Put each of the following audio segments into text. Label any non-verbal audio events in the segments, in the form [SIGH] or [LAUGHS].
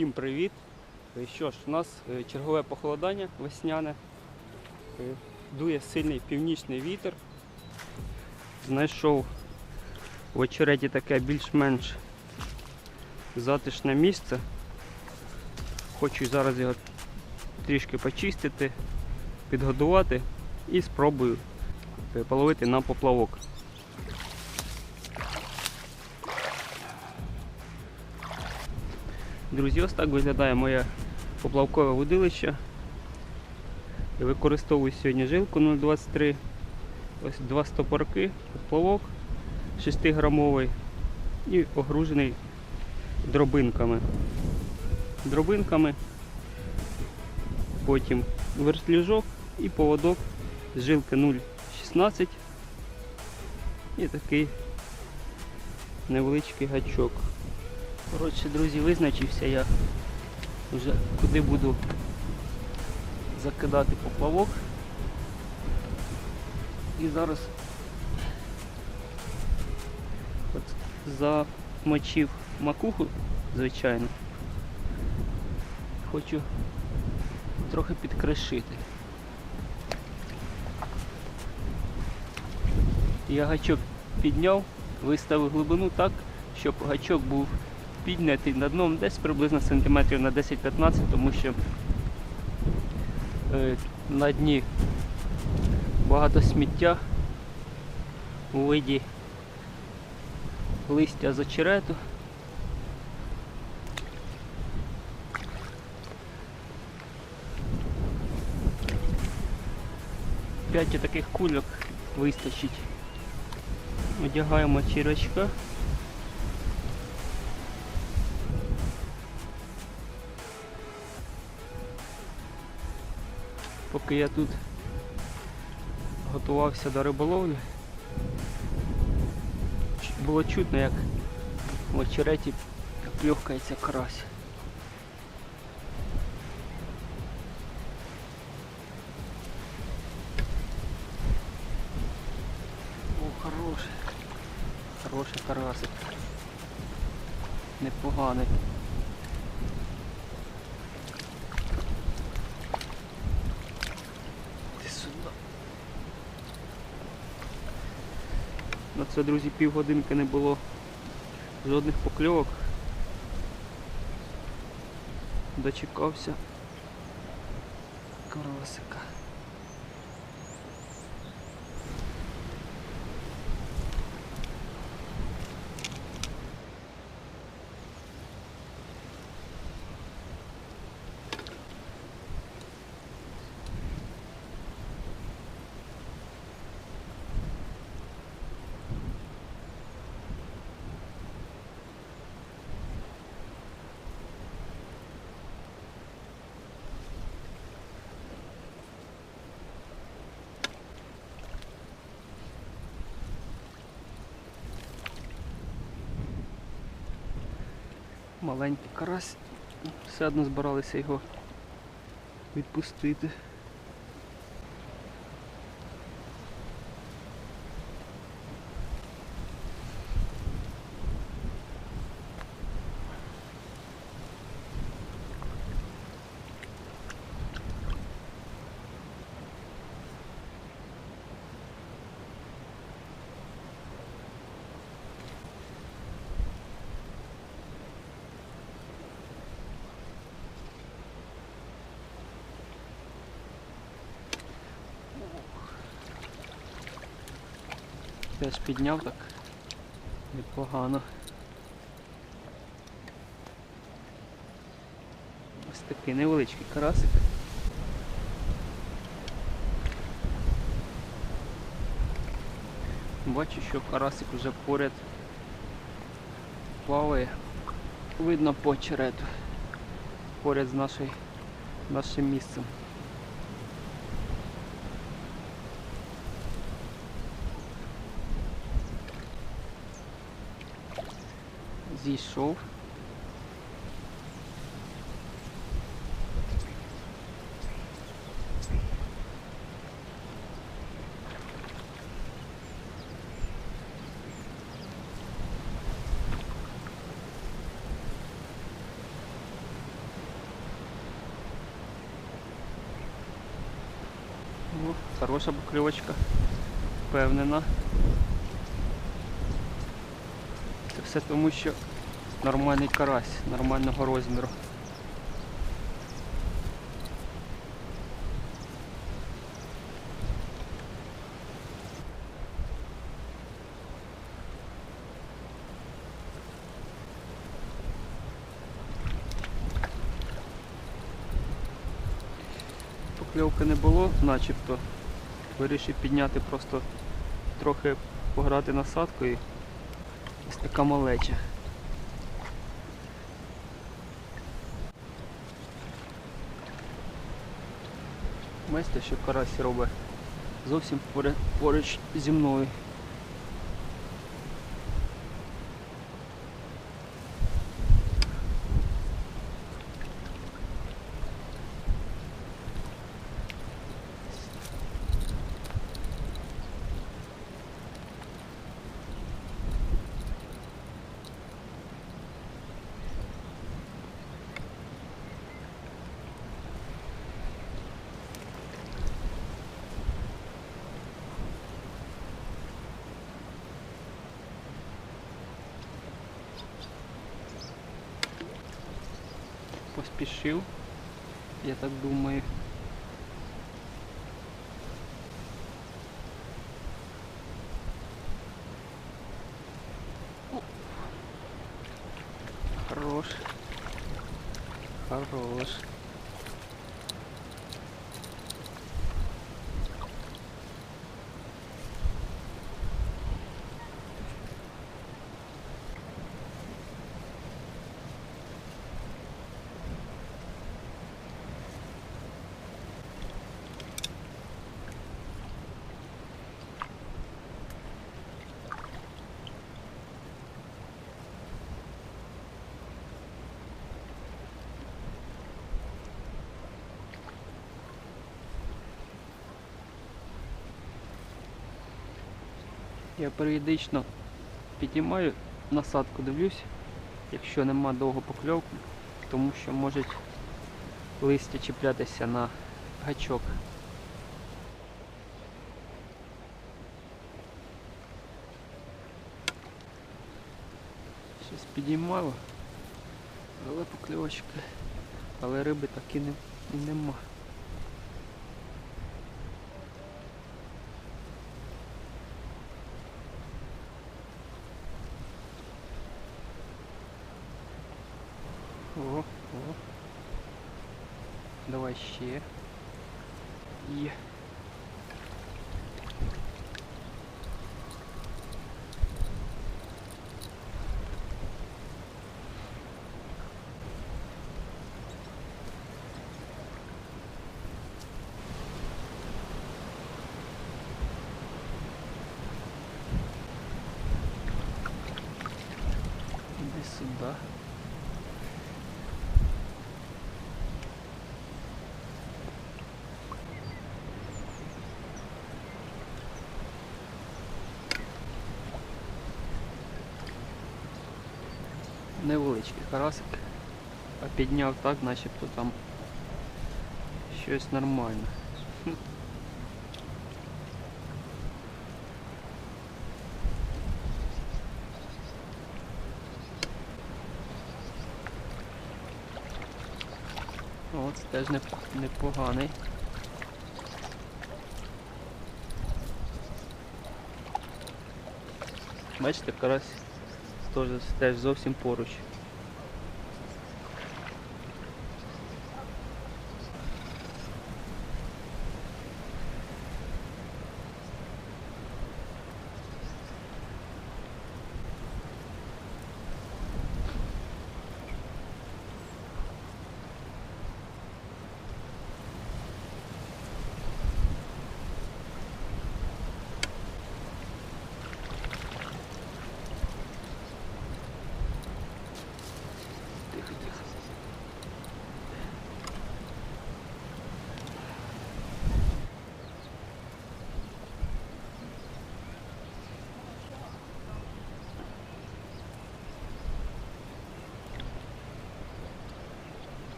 Всім привіт! Е, Що ж, у нас е, чергове похолодання весняне. Е, Дує сильний північний вітер. Знайшов в очереті таке більш-менш затишне місце. Хочу зараз його трішки почистити, підгодувати і спробую половити на поплавок. Друзі, ось так виглядає моє поплавкове водилище. Використовую сьогодні жилку 0,23. Ось два стопорки, поплавок 6-грамовий і огружений дробинками. Дробинками, потім вертлюжок і поводок з жилки 0,16 і такий невеличкий гачок. Коротше, друзі, визначився я вже куди буду закидати поплавок. І зараз от замочив макуху, звичайно. Хочу трохи підкришити. Я гачок підняв, виставив глибину так, щоб гачок був піднятий над дном десь приблизно сантиметрів на 10-15, тому що е, на дні багато сміття у виді листя з очерету. П'ять таких кульок вистачить. Одягаємо черочка. Поки я тут готувався до риболовлі, було чутно, як в очереті пльохкається карась. О, хороший. Хороший карасик. Непоганий. Це, друзі, півгодинки не було жодних покльовок. Дочекався карасика. Маленький карась. Все одно збиралися його відпустити. Теж підняв так непогано. Ось такий невеличкий карасик. Бачу, що карасик вже поряд плаває. Видно по очерету. Поряд з нашим місцем. зійшов. Ну, хороша букльовочка, впевнена. Це все тому, що нормальний карась, нормального розміру. Покльовки не було, начебто. Вирішив підняти просто трохи пограти насадкою. Ось така малеча. Бачите, що карась робить зовсім поруч зі мною. Поспішив, я так думаю. Я періодично піднімаю насадку, дивлюсь, якщо нема довго покльовки, тому що можуть листя чіплятися на гачок. Щось підіймало, але покльовочки, але риби так і не, нема. О, о. Давай ще. Є. Невеличкий карасик, а підняв так, начебто там щось нормальне. [LAUGHS] О, це теж не- непоганий. Бачите, карась теж, зовсім поруч.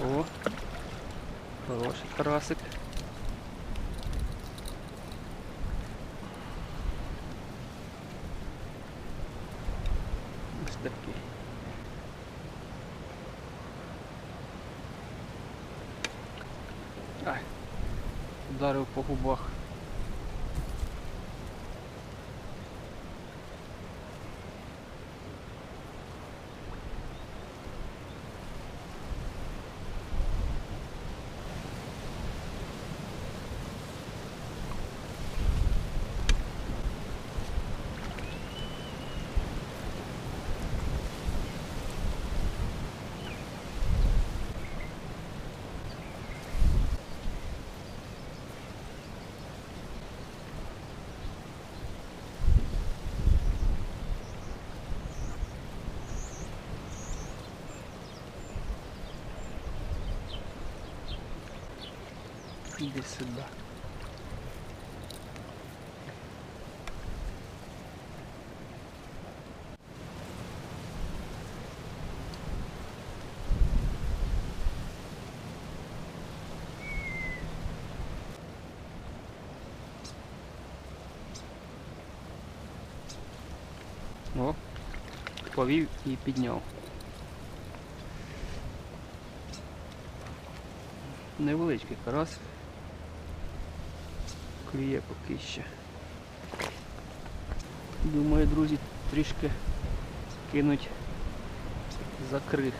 О, хороший карасик. Ось такий. Ай, ударив по губах. Іди сюди. О, повів і підняв. Невеличкий карась. Клює поки ще. Думаю, друзі, трішки кинуть за крихи.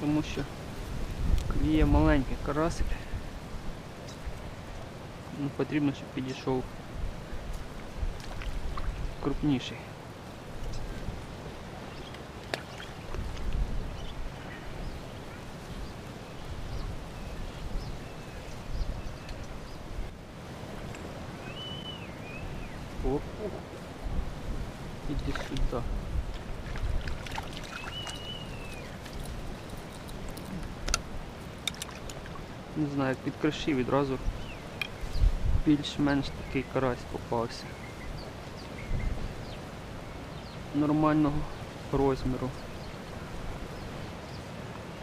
Тому що клює маленький карасик. Ну, потрібно, щоб підійшов крупніший. О, иди сюда. Не знаю, як під криші відразу більш-менш такий карась попався. Нормального розміру.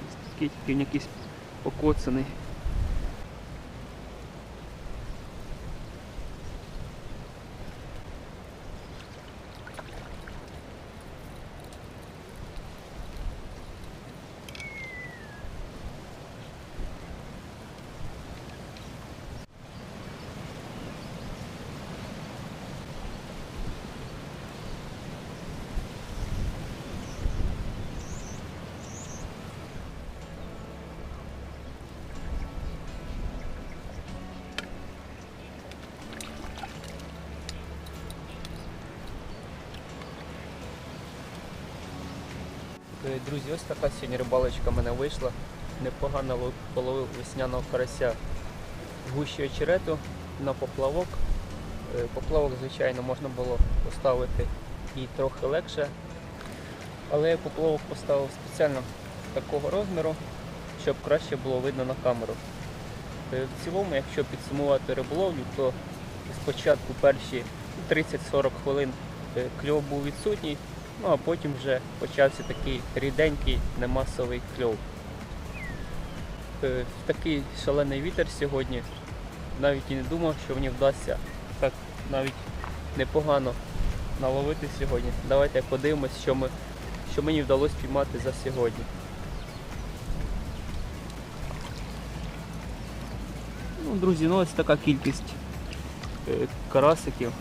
Ось Такий тільки він якийсь покоцаний. Друзі, ось така сьогодні рибалочка в мене вийшла. Непогано половив весняного карася в гущі очерету на поплавок. Е, Поплавок, звичайно, можна було поставити і трохи легше. Але я поплавок поставив спеціально такого розміру, щоб краще було видно на камеру. Е, В цілому, якщо підсумувати риболовлю, то спочатку перші 30-40 хвилин е, кльов був відсутній, Ну а потім вже почався такий ріденький немасовий кльов. Е, Такий шалений вітер сьогодні. Навіть і не думав, що мені вдасться так навіть непогано наловити сьогодні. Давайте подивимось, що, ми, що мені вдалося піймати за сьогодні. Ну, друзі, ну ось така кількість е, карасиків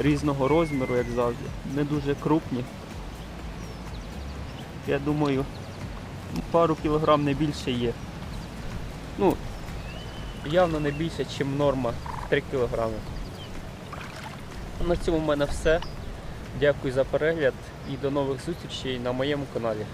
різного розміру, як завжди. Не дуже крупні. Я думаю, пару кілограм не більше є. Ну, явно не більше, ніж норма 3 кілограми. На цьому в мене все. Дякую за перегляд і до нових зустрічей на моєму каналі.